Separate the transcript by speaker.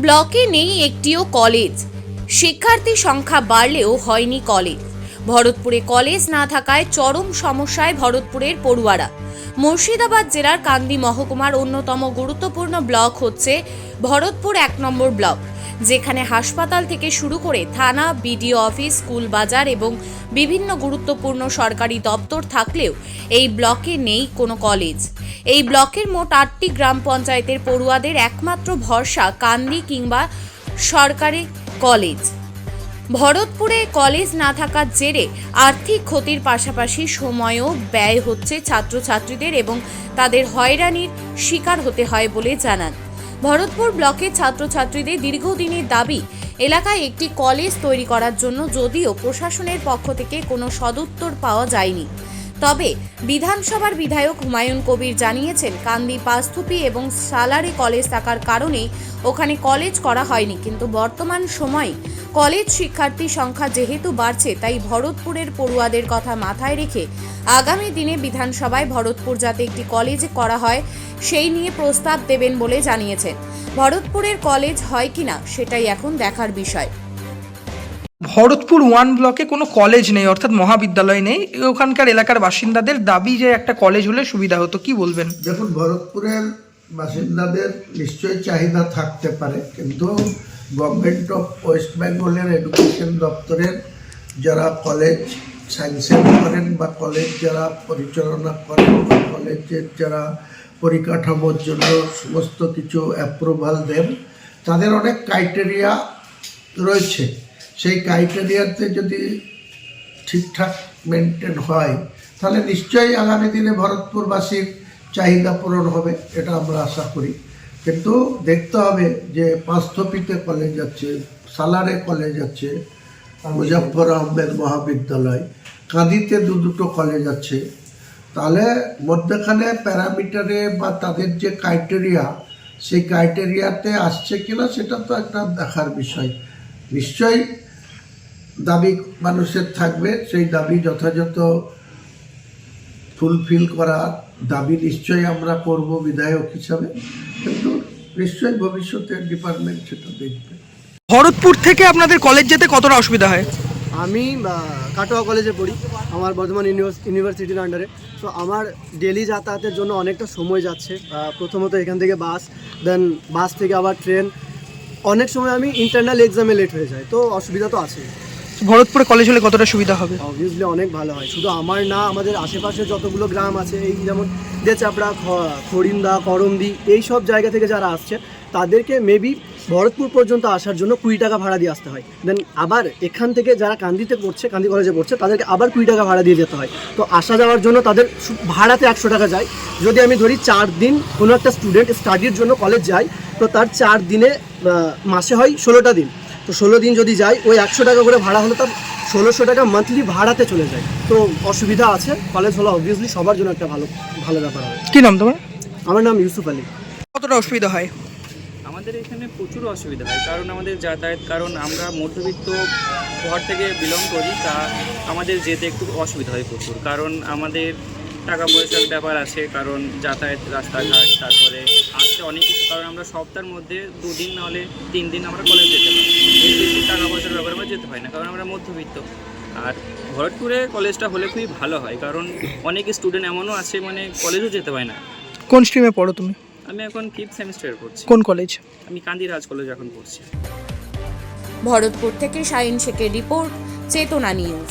Speaker 1: ব্লকে নেই একটিও কলেজ। শিক্ষার্থী সংখ্যা বাড়লেও হয়নি কলেজ। ভরতপুরে কলেজ না থাকায় চরম সমস্যায় ভরতপুরের পড়ুয়ারা। মুর্শিদাবাদ জেলার কান্দি মহকুমার অন্যতম গুরুত্বপূর্ণ ব্লক হচ্ছে ভরতপুর এক নম্বর ব্লক, যেখানে হাসপাতাল থেকে শুরু করে থানা, বিডিও অফিস, স্কুল বাজার এবং বিভিন্ন গুরুত্বপূর্ণ সরকারি দপ্তর থাকলেও এই ব্লকে নেই কোনো কলেজ। এই ব্লকের মোট আটটি গ্রাম পঞ্চায়েতের পড়ুয়াদের একমাত্র ভরসা কান্দি কিংবা সরকারি কলেজ। ভরতপুরে কলেজ না থাকার জেরে আর্থিক ক্ষতির পাশাপাশি সময়ও ব্যয় হচ্ছে ছাত্রছাত্রীদের এবং তাদের হয়রানির শিকার হতে হয় বলে জানান। ভরতপুর ব্লকের ছাত্রছাত্রীদের দীর্ঘদিনের দাবি, এলাকায় একটি কলেজ তৈরি করার জন্য যদিও প্রশাসনের পক্ষ থেকে কোনো সদুত্তর পাওয়া যায়নি। তবে বিধানসভার বিধায়ক হুমায়ুন কবির জানিয়েছেন, কান্দি পাস্তুপি এবং সালারে কলেজ থাকার কারণে ওখানে কলেজ করা হয়নি। কিন্তু বর্তমান সময়ে কলেজ শিক্ষার্থী সংখ্যা যেহেতু বাড়ছে, তাই ভরতপুরের পড়ুয়াদের কথা মাথায় রেখে আগামী দিনে বিধানসভায় ভরতপুর যাতে একটি কলেজ করা হয়, সেই নিয়ে প্রস্তাব দেবেন বলে জানিয়েছেন। ভরতপুরের কলেজ হয় কিনা, সেটাই এখন দেখার বিষয়।
Speaker 2: ভরতপুর ওয়ান ব্লকে কোনো কলেজ নেই, অর্থাৎ মহাবিদ্যালয় নেই। ওখানকার এলাকার বাসিন্দাদের দাবি যে একটা কলেজ হলে সুবিধা হতো, কি বলবেন?
Speaker 3: দেখুন, ভরতপুরের বাসিন্দাদের নিশ্চয়ই চাহিদা থাকতে পারে, কিন্তু গভর্নমেন্ট অফ ওয়েস্ট বেঙ্গলের এডুকেশন দপ্তরের যারা কলেজ স্যাংশন করেন বা কলেজ যারা পরিচালনা করেন বা কলেজের যারা পরিকাঠামোর জন্য সমস্ত কিছু অ্যাপ্রুভাল দেন, তাদের অনেক ক্রাইটেরিয়া রয়েছে। সেই ক্রাইটেরিয়াতে যদি ঠিকঠাক মেনটেন হয়, তাহলে নিশ্চয়ই আগামী দিনে ভরতপুরবাসীর চাহিদা পূরণ হবে, এটা আমরা আশা করি। কিন্তু দেখতে হবে যে পাঁচথপিতে কলেজ আছে, সালারে কলেজ আছে মুজাফর আহমেদ মহাবিদ্যালয়, কাঁদিতে দু দুটো কলেজ আছে। তাহলে মধ্যখানে প্যারামিটারে বা তাদের যে ক্রাইটেরিয়া সেই ক্রাইটেরিয়াতে আসছে কিনা, সেটা তো একটা দেখার বিষয়। নিশ্চয়ই দাবি মানুষের থাকবে সেই দাবি যথাযথ ফুলফিল করা দাবি নিশ্চয়ই আমরা করব বিধায়ক হিসাবে কিন্তু নিশ্চয়ই ভবিষ্যতে ডিপার্টমেন্ট সেটা দেখবে।
Speaker 2: ভরতপুর থেকে আপনাদের কলেজ যেতে কতটা অসুবিধা হয়?
Speaker 4: আমি কাটোয়া কলেজে পড়ি আমার বর্ধমান ইউনিভার্সিটির আন্ডারে তো আমার ডেলি যাতায়াতের জন্য অনেকটা সময় যাচ্ছে প্রথমত এখান থেকে বাস দেন বাস থেকে আবার ট্রেন অনেক সময় আমি ইন্টারনাল এক্সামে লেট হয়ে যায় তো অসুবিধা তো আছে
Speaker 2: ভরতপুরে কলেজ হলে কতটা সুবিধা হবে?
Speaker 4: অবভিয়াসলি অনেক ভালো হয়। শুধু আমার না, আমাদের আশেপাশে যতগুলো গ্রাম আছে, এই যেমন দেচাপড়া, খ- খড়িন্দা করমদি, এই সব জায়গা থেকে যারা আসছে, তাদেরকে মেবি ভরতপুর পর্যন্ত আসার জন্য কুড়ি টাকা ভাড়া দিয়ে আসতে হয়। দেন আবার এখান থেকে যারা কান্দিতে পড়ছে, কান্দি কলেজে পড়ছে, তাদেরকে আবার কুড়ি টাকা ভাড়া দিয়ে যেতে হয়। তো আসা যাওয়ার জন্য তাদের ভাড়াতে একশো টাকা যায়। যদি আমি ধরি চার দিন কোনো একটা স্টুডেন্ট স্টাডির জন্য কলেজ যায়, তো তার চার দিনে মাসে হয় ষোলোটা দিন। তো ষোলো দিন যদি যাই ওই একশো টাকা করে ভাড়া হলো তার ষোলোশো টাকা মান্থলি ভাড়াতে চলে যায়। তো অসুবিধা আছে কলেজ হলো অবভিয়াসলি সবার জন্য একটা ভালো ভালো ব্যাপার হবে।
Speaker 2: কি নাম তোমার?
Speaker 4: আমার নাম ইউসুফ আলী।
Speaker 2: কতটা অসুবিধা হয়?
Speaker 5: আমাদের এখানে প্রচুর অসুবিধা হয় কারণ আমাদের যাতায়াত কারণ আমরা মধ্যবিত্ত ঘর থেকে বিলং করি তা আমাদের যেতে একটু অসুবিধা হয় প্রচুর। কারণ আমাদের টাকা পয়সার ব্যাপার আছে কারণ যাতায়াত রাস্তাঘাট তারপরে আসতে অনেক কিছু কারণ আমরা সপ্তাহের মধ্যে দুদিন নাহলে তিন দিন আমরা কলেজ যেতে পারি। এর বেশি টাকা পয়সার ব্যাপারে আমরা যেতে পারি না কারণ আমরা মধ্যবিত্ত। আর ভরতপুরে কলেজটা হলে খুবই ভালো হয় কারণ অনেক স্টুডেন্ট এমনও আছে মানে কলেজও যেতে পায় না।
Speaker 2: কোন স্ট্রিমে পড়ো তুমি?
Speaker 5: আমি এখন ফিফথ সেমিস্টার পড়ছি।
Speaker 2: কোন কলেজ
Speaker 5: আমি কান্দি রাজ কলেজ এখন পড়ছি।
Speaker 1: ভরতপুর থেকে শাহিন শেখের রিপোর্ট চেতনা নিউজ